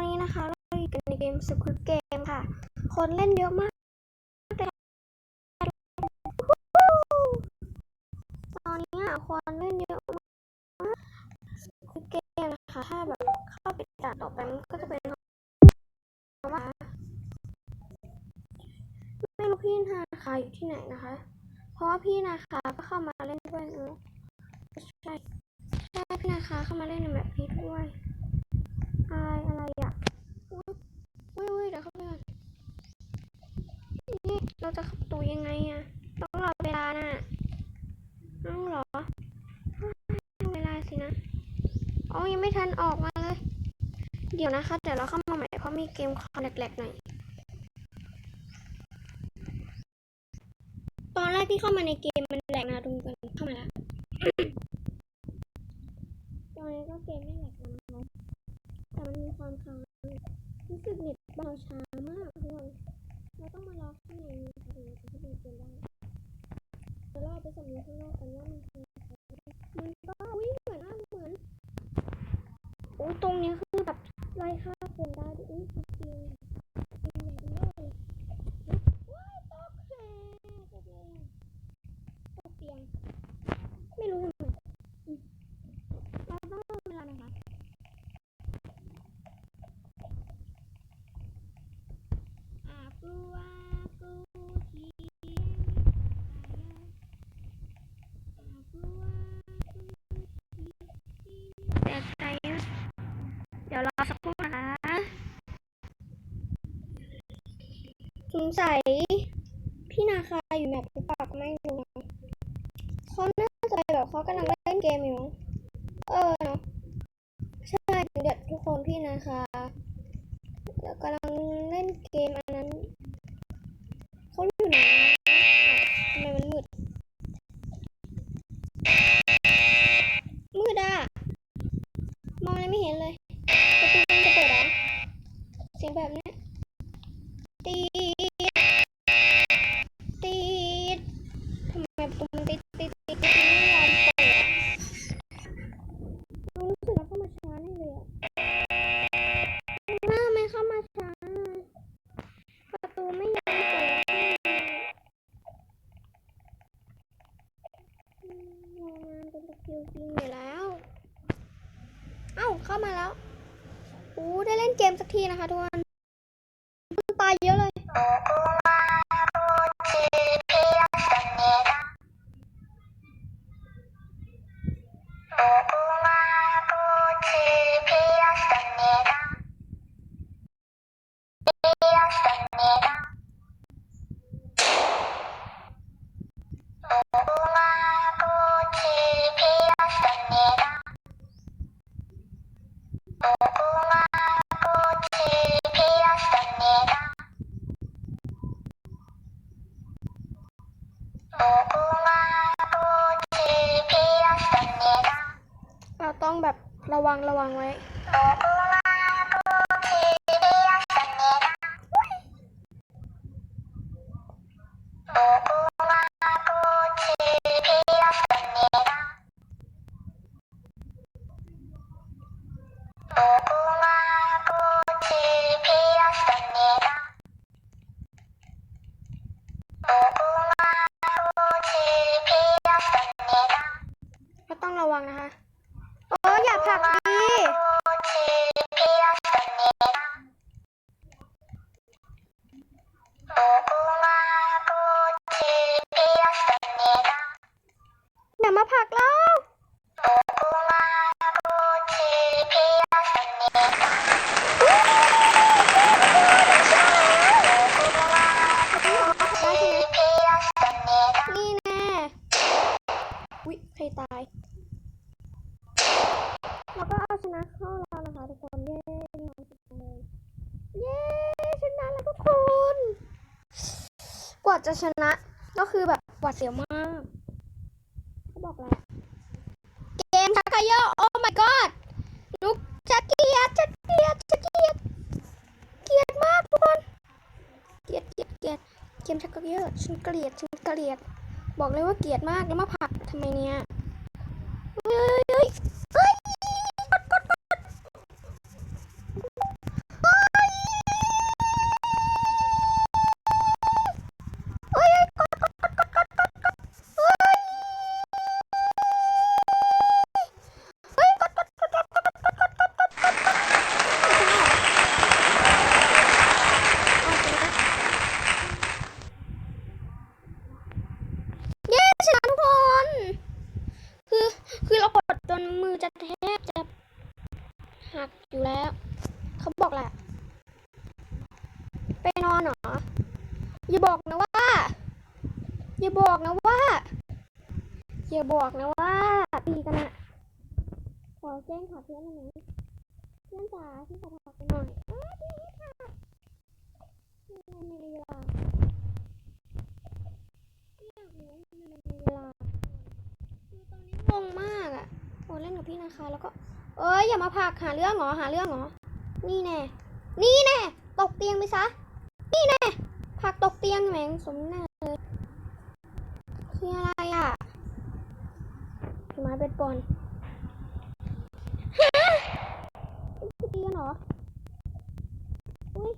อนนี้นะคะ เราอยู่กันในเกม Squid Game ค่ะ คนเล่นเยอะมากตอนนี้อะคนเล่นเยอะมาก Squid Game นะคะ ถ้าแบบเข้าไปด่านต่อไปมันก็จะเป็นว่าไม่รู้พี่นาคาอยู่ที่ไหนนะคะ เพราะว่าพี่นาคาก็เข้ามาเล่นด้วยนะใช่ใช่พี่นาคาเข้ามาเล่นในแบบนี้ด้วย อะไรอะไรอะอุ้ยอุ้ยอุ้ยเดี๋ยวเข้าไปก่อนนี่เราจะข้าประตูยังไงอะ ต้องรอเวลาน่ะต้องเหรอต้องเวลาสินะอ๋อยังไม่ทันออกมาเลย เดี๋ยวนะคะ เดี๋ยวเราเข้ามาใหม่เพราะมีเกมคอมแหลกๆหน่อย ตอนแรกที่เข้ามาในเกมมันแหลกนะดูกันเข้ามาแล้วตอนนี้ก็เกมไม่แหลกแล้ว มันมีความค้างรู้สึกเน็ตเบาช้ามากทุกคนเราต้องมารอข้างในนี้ค่ะถึงจะดีเกมได้จะรอไปสำรวจข้างนอกกันว่ามันคืออะไรมันก็อุ้ยเหมือนอะเหมือนโอ้ตรงนี้คือแบบไล่ฆ่าคนได้ด้วยอุ้ยจริงจริงใหญ่เลยว้ายตกแหตกเลยตกเตียง ไม่รู้ทำไมอืมเราต้องรอเวลานะคะ Aku aku แต่ใจเดี๋ยวรอสักครู่นะสงสัยพี่นาคาอยู่แบบหรือเปล่าก็ไม่รู้นะเขาน่าจะแบบเขากำลังเล่นเกมอยู่ เออเนาะใช่เดี๋ยวทุกคนพี่นาคาแล้วกำลังเล่นเกมอันนั้นเขาอยู่ไหน เล่นเกมสักทีนะคะทุกคนคนตายเยอะเลย ร ว่าจะชนะ ก็คือแบบหวาดเสียวมากเขาบอกแล้วเกมชักเกยอร์โอ้ my god ลูกชักเกียดชักเกียดชักเกียดเกียดมากทุกคนเกียดเกียดเกียดเกมชักเกยอร์ฉันเกลียดฉันเกลียด บอกเลยว่าเกลียดมากแล้วมาผักทำไมเนี่ย อย่าบอกนะว่าตีกันอะขอแจ้งข่าวเพื่อนหน่อยนะเพื่อนจ๋าที่ขอถอดไปหน่อยเอ้ยพี่ไม่ค่ะไม่มีเวลาไม่อยากรู้ว่าทำไมมันมีเวลาคือตอนนี้งงมากอะโอ้เล่นกับพี่นะคะแล้วก็ เอ้ยอย่ามาผักหาเรื่องเหรอหาเรื่องเหรอนี่แน่นี่แน่ตกเตียงไปซะนี่แน่ผักตกเตียงแหมงสมหน้าเลยคืออะไร ไม้เป็นบอลฮะคือตีกันเหรออุ้ย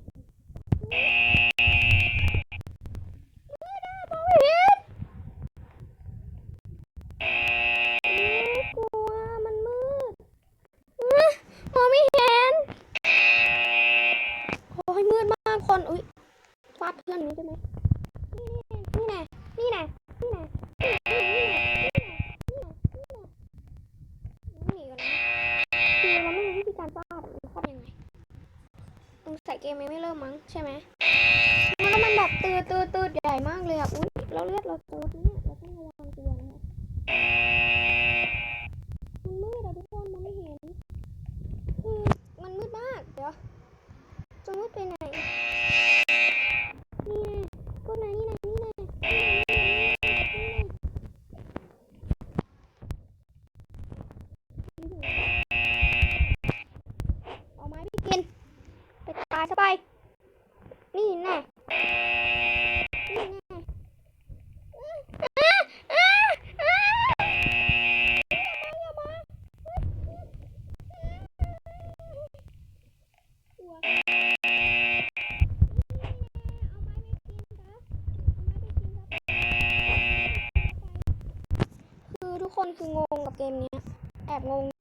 ตรงใส่เกมยังไม่เริ่มมั้งใช่ไหมแล้วมันแบบตืดตืดตืดใหญ่มากเลยอะ อุ้ยเราเลือดเราตื๊ด เกมเนี้ยแอบงง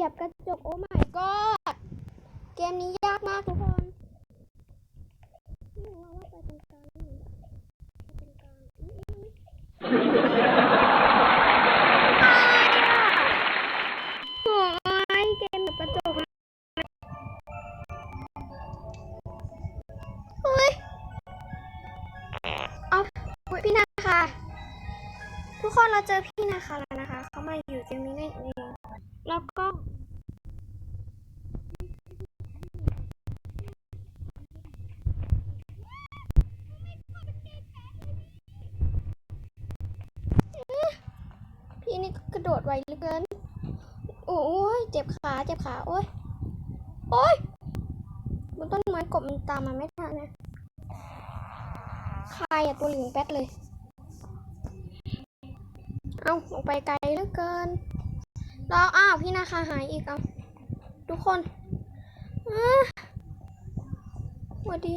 ยียบกระจกโอ้ไม่ก็เกมนี้ยากมากทุกคนพี่นาค่ะ ทุกคนเราเจอพี่นาคาแล้วนะคะ เขามาอยู่เกมนี้นั่นเอง แล้วก็ เกิน โอ้ยเจ็บขาเจ็บขาโอ้ยโอ้ยบนต้นไม้กบมันตามมาไม่ทันนะใครอะตัวเหลืองแป๊ดเลย เอาลงไปไกลเหลือเกินแล้วอ้าวพี่นาคาหายอีกเอาทุกคนสวัสดี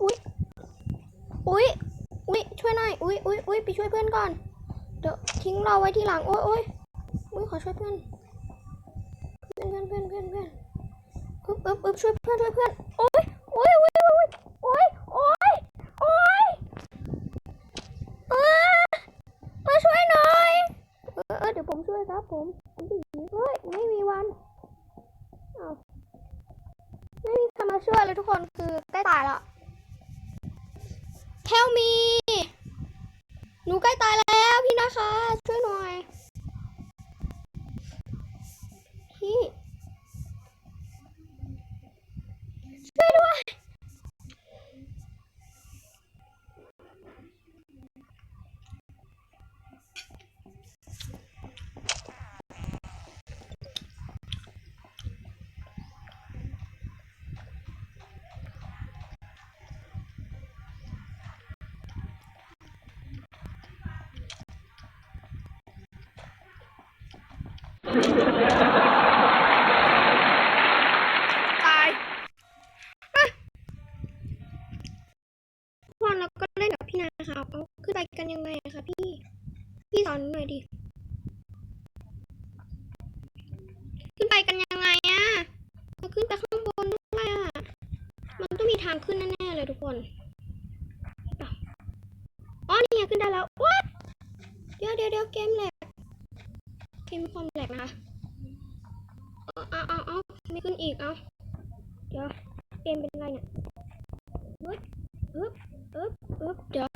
อุ๊ยอุ๊ยอุ๊ยช่วยหน่อย อุ๊ยอุ๊ยอุ๊ยไปช่วยเพื่อนก่อน เดี๋ยวทิ้งเราไว้ที่หลัง โอ๊ยโอ๊ยอุ๊ยขอช่วยเพื่อน เพื่อนเพื่อนเพื่อนเพื่อนเพื่อนอึ๊บอึ๊บอึ๊บช่วยเพื่อนช่วยเพื่อน โอ๊ยโอ๊ยโอ๊ยโอ๊ยโอ๊ยโอ๊ยโอ๊ยอ่ามาช่วยหน่อย เออเออเดี๋ยวผมช่วยครับผมผมดีเฮ้ยไม่มีวันอ้าไม่มีใครมาช่วยเลยทุกคนคือใกล้ตายล้ว Help me หนูใกล้ตายแล้ว พี่นะคะช่วยหน่อยพี่ ตายพอนเราก็เล่นกับพี่นาค่ะเอาขึ้นไปกันยังไงอะคะพี่ พี่สอนหน่อยดิ ขึ้นไปกันยังไงอะมาขึ้นไปข้างบนด้วยอะมันต้องมีทางขึ้นแน่ๆเลยทุกคนอ๋อนี่ไงขึ้นได้แล้วว้าเดี๋ยวเดี๋ยวเดี๋ยวเกมแหลก เกมมีความแหลกนะคะเอาเอาเอาเอาไม่ขึ้นอีก เอาเดี๋ยวเกมเป็นไรเนี่ยอึ๊บอึ๊บอึ๊บอึ๊บเดี๋ยว